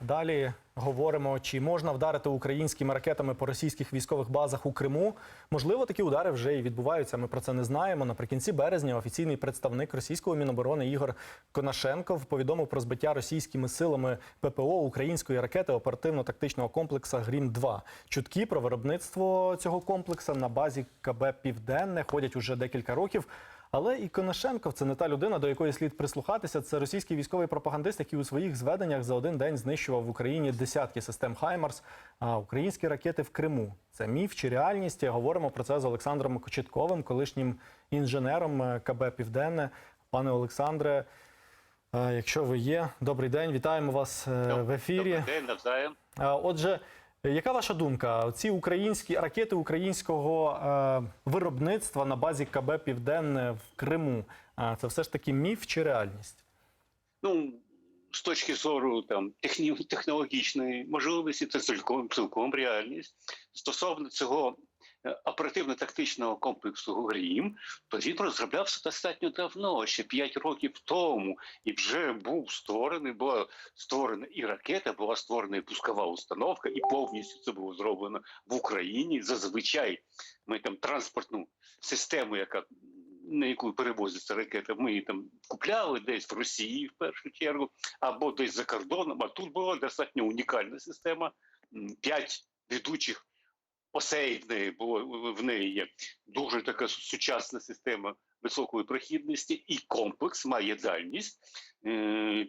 Далі говоримо, чи можна вдарити українськими ракетами по російських військових базах у Криму. Можливо, такі удари вже і відбуваються. Ми про це не знаємо. Наприкінці березня офіційний представник російського міноборони Ігор Конашенков повідомив про збиття російськими силами ППО української ракети оперативно-тактичного комплексу Грім 2 Чутки про виробництво цього комплексу на базі КБ Південне ходять уже декілька років. Але і Конашенков це не та людина, до якої слід прислухатися. Це російський військовий пропагандист, який у своїх зведеннях за один день знищував в Україні десятки систем Хаймарс, а українські ракети в Криму. Це міф чи реальність? Говоримо про це з Олександром Кочетковим, колишнім інженером е, КБ Південне. Пане Олександре, е, якщо ви є, добрий день, вітаємо вас е, в ефірі. Добрий день, навзаєм. Отже, яка ваша думка? Ці українські ракети українського е, виробництва на базі КБ Південне в Криму е, це все ж таки міф чи реальність? Ну, з точки зору там технологічної можливості, це цілком цілком реальність. Стосовно цього оперативно-тактичного комплексу Грім, то він розроблявся достатньо давно, ще 5 років тому, і вже був створений, була створена і ракета, була створена і пускова установка, і повністю це було зроблено в Україні. Зазвичай ми там транспортну систему, яка на яку перевозиться ракета, ми її там купляли десь в Росії в першу чергу, або десь за кордоном. А тут була достатньо унікальна система. П'ять ведучих осей в неї було в неї є дуже така сучасна система високої прохідності, і комплекс має дальність е,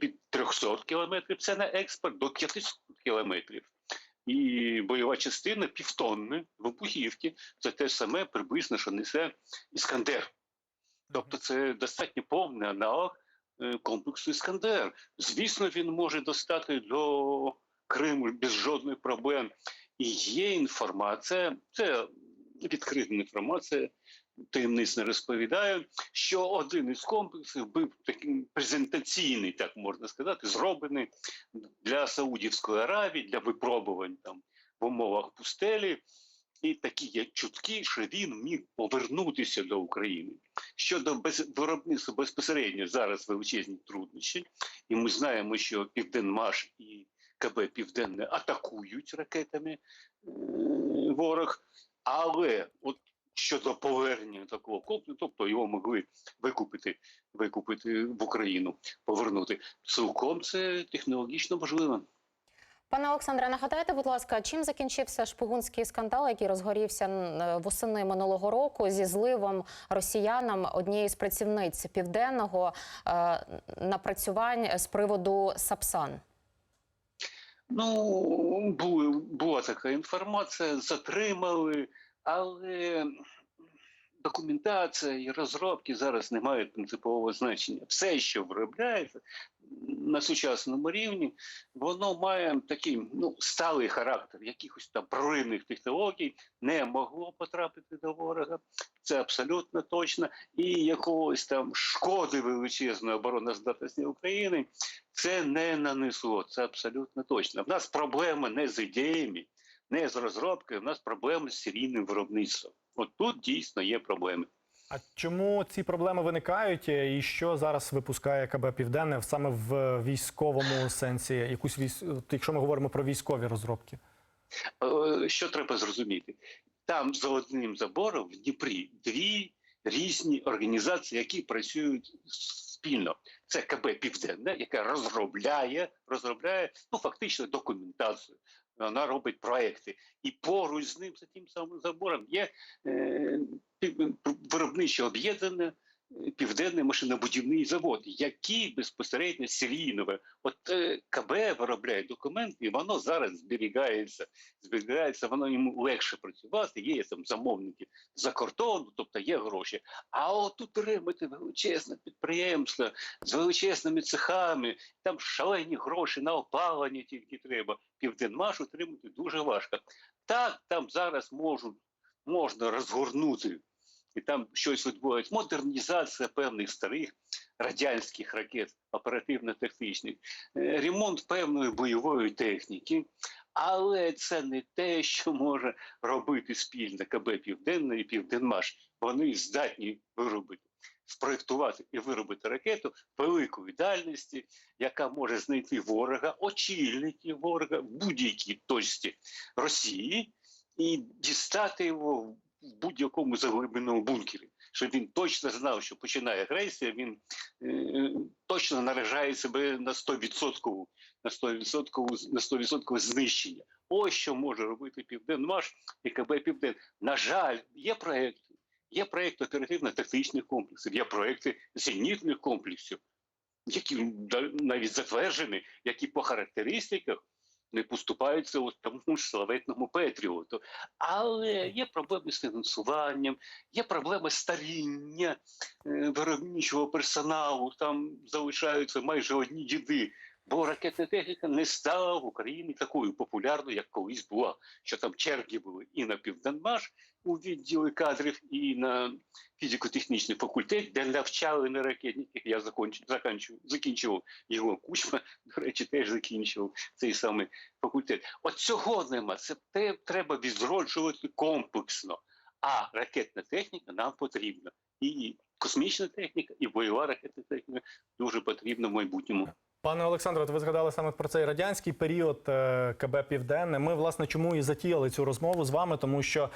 від 300 кілометрів. Це на експорт до 500 кілометрів. І бойова частина півтонни вибухівки. Це те саме приблизно, що несе Іскандер. Тобто це достатньо повний аналог е, комплексу Іскандер. Звісно, він може достати до Криму без жодних проблем. І є інформація, це відкрита інформація, таємниць не розповідаю, що один із комплексів був таким презентаційний, так можна сказати, зроблений для Саудівської Аравії, для випробувань там в умовах пустелі. І такі є чутки, що він міг повернутися до України. Щодо без, виробництва безпосередньо зараз величезні труднощі, і ми знаємо, що Південмаш і КБ Південне атакують ракетами е, ворог, але от щодо повернення такого комплексу, тобто його могли викупити, викупити в Україну, повернути цілком це технологічно можливо. Пане Олександре, нагадайте, будь ласка, чим закінчився шпигунський скандал, який розгорівся восени минулого року зі зливом росіянам однієї з працівниць південного е, напрацювань з приводу Сапсан? Ну, були, була така інформація, затримали, але документація і розробки зараз не мають принципового значення. Все, що виробляється на сучасному рівні, воно має такий ну, сталий характер, якихось там проривних технологій не могло потрапити до ворога. Це абсолютно точно. І якогось там шкоди величезної обороноздатності України це не нанесло. Це абсолютно точно. В нас проблема не з ідеями, не з розробкою, в нас проблема з серійним виробництвом. От тут дійсно є проблеми. А чому ці проблеми виникають, і що зараз випускає КБ Південне саме в військовому сенсі? Якусь військ... якщо ми говоримо про військові розробки? Е, Що треба зрозуміти? Там за одним забором в Дніпрі дві різні організації, які працюють спільно. Це КБ Південне, яка розробляє, розробляє ну фактично документацію. Вона робить проекти, і поруч з ним за тим самим забором є е, виробниче об'єднане е, південний машинобудівний завод, який безпосередньо серійно от е, КБ виробляє документи, і воно зараз зберігається. Зберігається, воно йому легше працювати. Є там замовники за кордону, тобто є гроші. А отут ремити величезне підприємство з величезними цехами, там шалені гроші на опалення тільки треба. Південмаш отримати дуже важко. Так, там зараз можуть можна розгорнути, і там щось відбувається. Модернізація певних старих радянських ракет, оперативно-технічних, е, ремонт певної бойової техніки. Але це не те, що може робити спільно КБ Південне і Південмаш. Вони здатні виробити спроєктувати і виробити ракету великої дальності, яка може знайти ворога, очільників ворога в будь-якій точці Росії і дістати його будь-якому заглибленому бункері. Щоб він точно знав, що починає агресія, він е, точно наражає себе на 100% на 100%, на 100% знищення. Ось що може робити Південмаш і КБ Півден. На жаль, є проекти. Є проекти оперативно-тактичних комплексів, є проекти зенітних комплексів, які навіть затверджені, які по характеристиках не поступаються от тому ж славетному Петріоту. Але є проблеми з фінансуванням, є проблеми старіння е, виробничого персоналу, там залишаються майже одні діди. Бо ракетна техніка не стала в Україні такою популярною, як колись була. Що там черги були і на Південмаш у відділі кадрів, і на фізико-технічний факультет, де навчали на ракетників. Я закінчив, закінчив його кучма, до речі, теж закінчив цей самий факультет. От цього нема. Це треба відроджувати комплексно. А ракетна техніка нам потрібна. І космічна техніка, і бойова ракетна техніка дуже потрібна в майбутньому. Пане Олександре, ви згадали саме про цей радянський період е, КБ Південне. Ми власне чому і затіяли цю розмову з вами, тому що е,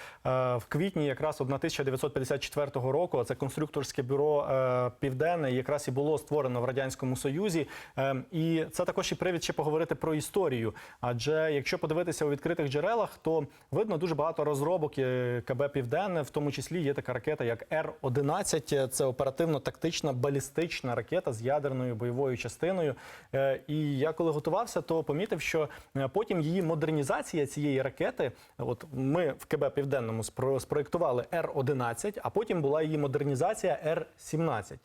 в квітні, якраз от 1954 року, це конструкторське бюро е, Південне якраз і було створено в радянському союзі. Е, І це також і привід ще поговорити про історію. Адже якщо подивитися у відкритих джерелах, то видно дуже багато розробок КБ Південне, в тому числі є така ракета, як Р-11. Це оперативно-тактична балістична ракета з ядерною бойовою частиною. Е, І я коли готувався, то помітив, що е, потім її модернізація цієї ракети, от ми в КБ Південному спро- спроектували Р-11, а потім була її модернізація Р-17. Е,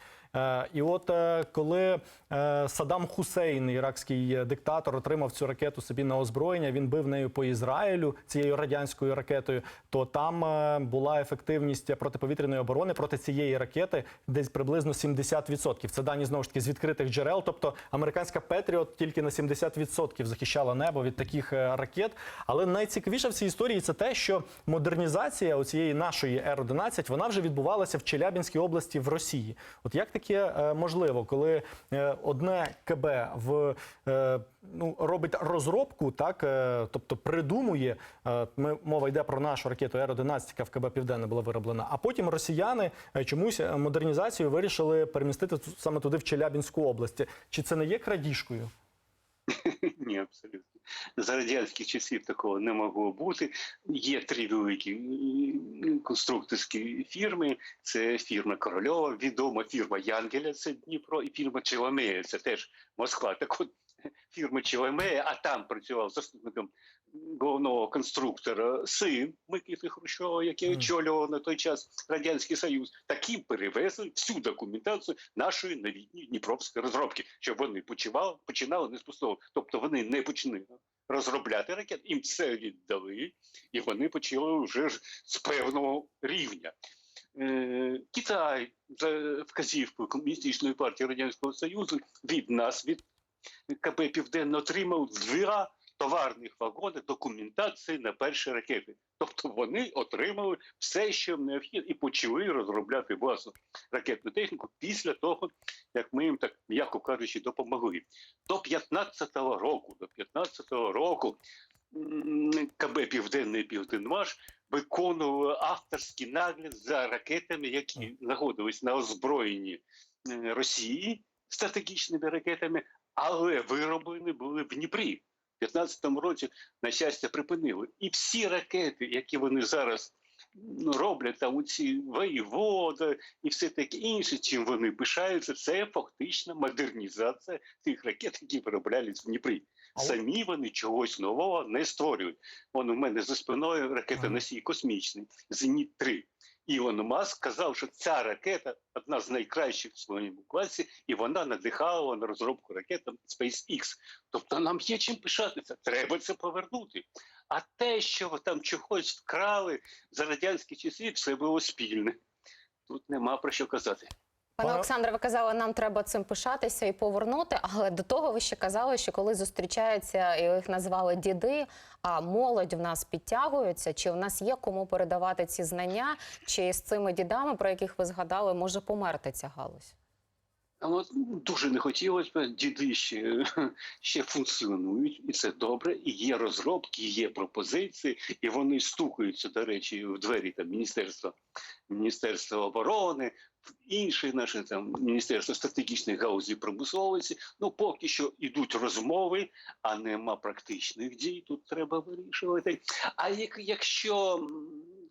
І от е, коли е, Саддам Хусейн, іракський е, диктатор, отримав цю ракету собі на озброєння, він бив нею по Ізраїлю цією радянською ракетою, то там е, була ефективність протиповітряної оборони проти цієї ракети десь приблизно 70%. Це дані знову ж таки з відкритих джерел. Тобто американська Петріот тільки на 70% захищала небо від таких е, ракет. Але найцікавіше в цій історії це те, що модернізація у цієї нашої Р-11 вона вже відбувалася в Челябінській області в Росії. От як таке е, можливо, коли е, одне КБ в е, ну робить розробку, так тобто придумує. Ми мова йде про нашу ракету Р-11, яка в КБ Південне була вироблена. А потім росіяни чомусь модернізацію вирішили перемістити саме туди в Челябінську область. Чи це не є крадіжкою? Ні, абсолютно. За радянських часів такого не могло бути. Є три великі конструкторські фірми. Це фірма Корольова, відома фірма Янгеля, це Дніпро, і фірма Челомея, це теж Москва. Так от фірма Челомея, а там працював заступником головного конструктора син Микити Хрущова, який очолював на той час Радянський Союз. Такі перевезли всю документацію нашої новітньої Дніпровської розробки, щоб вони починали, починали не з пустого. Тобто вони не почали розробляти ракет, їм це віддали, і вони почали вже ж з певного рівня. Е, Китай за вказівкою Комуністичної партії Радянського Союзу від нас, від КБ Південно отримав два товарних вагони документації на перші ракети. Тобто вони отримали все, що їм необхідно, і почали розробляти власну ракетну техніку після того, як ми їм так, м'яко кажучи, допомогли. До 15-го року, до 15-го року КБ Південний Південмаш виконували авторський нагляд за ракетами, які знаходились на озброєнні е, Росії стратегічними ракетами, але вироблені були в Дніпрі. У 15-му році, на щастя, припинили. І всі ракети, які вони зараз ну, роблять, там у ці воєвода і все таке інше, чим вони пишаються, це фактично модернізація тих ракет, які вироблялись в Дніпрі. Самі вони чогось нового не створюють. Вон у мене за спиною ракета-носій космічний, Зеніт 3. Ілон Маск сказав, що ця ракета одна з найкращих в своєму класі, і вона надихала на розробку ракет SpaceX. Тобто нам є чим пишатися, треба це повернути. А те, що там чогось вкрали за радянські часи, все було спільне. Тут нема про що казати. Пане Олександре, ви казали, нам треба цим пишатися і повернути. Але до того ви ще казали, що коли зустрічаються і їх назвали діди, а молодь в нас підтягується. Чи в нас є кому передавати ці знання? Чи з цими дідами, про яких ви згадали, може померти ця галузь? А от дуже не хотілося б, діди ще, ще функціонують, і це добре. І є розробки, є пропозиції, і вони стукаються, до речі, в двері там міністерства, міністерства оборони, інші наші там міністерство стратегічних галузі промисловості. Ну поки що йдуть розмови, а нема практичних дій. Тут треба вирішувати. А як, якщо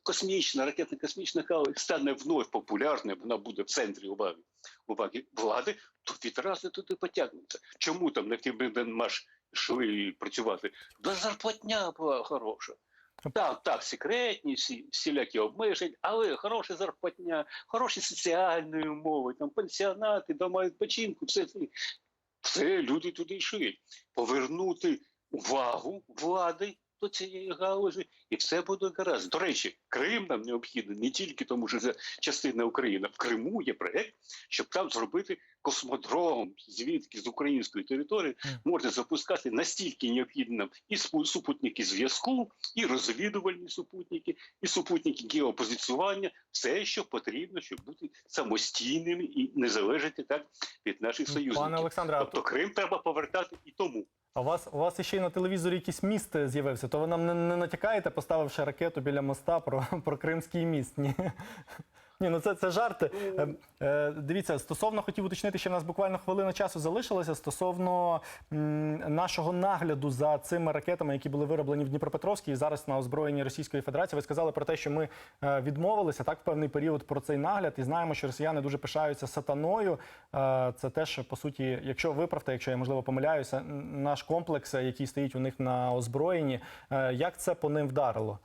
космічна ракетна космічна галузь стане вновь популярною, вона буде в центрі уваги уваги влади, то відразу туди потягнуться. Чому там на Південмаш йшли працювати? Да зарплатня була хороша. Так, так, секретні, всі, всілякі обмежень, але хороша зарплатня, хороші соціальні умови, там пенсіонати, дома відпочинку, все це. Все люди туди йшли. Повернути увагу влади до цієї галузі, і все буде гаразд. До речі, Крим нам необхідно не тільки тому, що це частина України. В Криму є проект, щоб там зробити космодром, звідки з української території можна запускати настільки необхідні нам і супутники зв'язку, і розвідувальні супутники, і супутники геопозиціювання, все, що потрібно, щоб бути самостійними і не залежати так від наших союзників. Пане Олександре, Тобто Крим треба повертати і тому. А у вас у вас ще й на телевізорі якийсь міст е, з'явився, то ви нам не, не натякаєте, поставивши ракету біля моста про, про Кримський міст? Ні. Ні, ну це, це жарти. Е, е, дивіться, стосовно хотів уточнити, що в нас буквально хвилина часу залишилося стосовно м, нашого нагляду за цими ракетами, які були вироблені в Дніпропетровській і зараз на озброєнні Російської Федерації. Ви сказали про те, що ми е, відмовилися так в певний період про цей нагляд, і знаємо, що росіяни дуже пишаються сатаною. Е, це теж по суті, якщо виправте, якщо я можливо помиляюся, наш комплекс, е, який стоїть у них на озброєнні, е, як це по ним вдарило?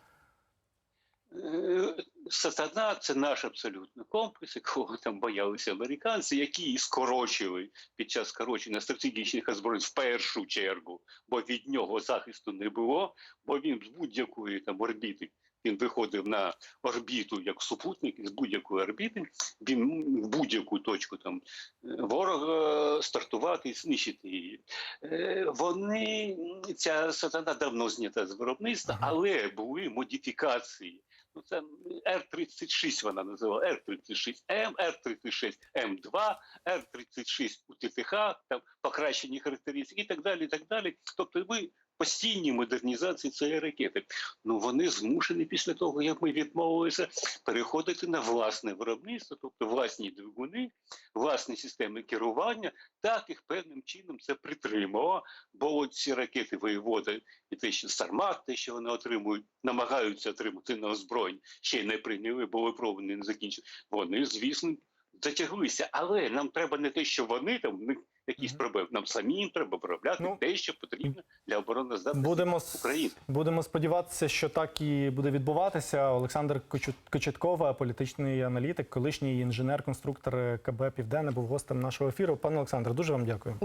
Сатана це наш абсолютно комплекс, якого там боялися американці, які скорочили під час скорочення стратегічних озброєнь в першу чергу, бо від нього захисту не було, бо він з будь-якої там орбіти. Він виходив на орбіту як супутник з будь-якої орбіти. Він в будь-яку точку там е, ворога стартувати і знищити її. Е, Вони ця сатана давно знята з виробництва, але були модифікації. Ну, це Р-36 вона називала Р-36М, Р-36М2, Р-36 у ТТХ, там покращені характеристики і так далі. і так далі. Тобто ви постійні модернізації цієї ракети. Ну вони змушені після того, як ми відмовилися, переходити на власне виробництво, тобто власні двигуни, власні системи керування, так їх певним чином це притримало. Бо ці ракети воєвода і те, що Сармат, те, що вони отримують, намагаються отримати на озброєння, ще й не прийняли, бо випробування не закінчили. Вони, звісно, затяглися. Але нам треба не те, що вони там якісь проблеми. Нам самим треба виробляти Ну, те, що потрібно для обороноздатності Будемо, України. будемо сподіватися, що так і буде відбуватися. Олександр Кочеткова, політичний аналітик, колишній інженер-конструктор КБ Південне, був гостем нашого ефіру. Пане Олександр, дуже вам дякую.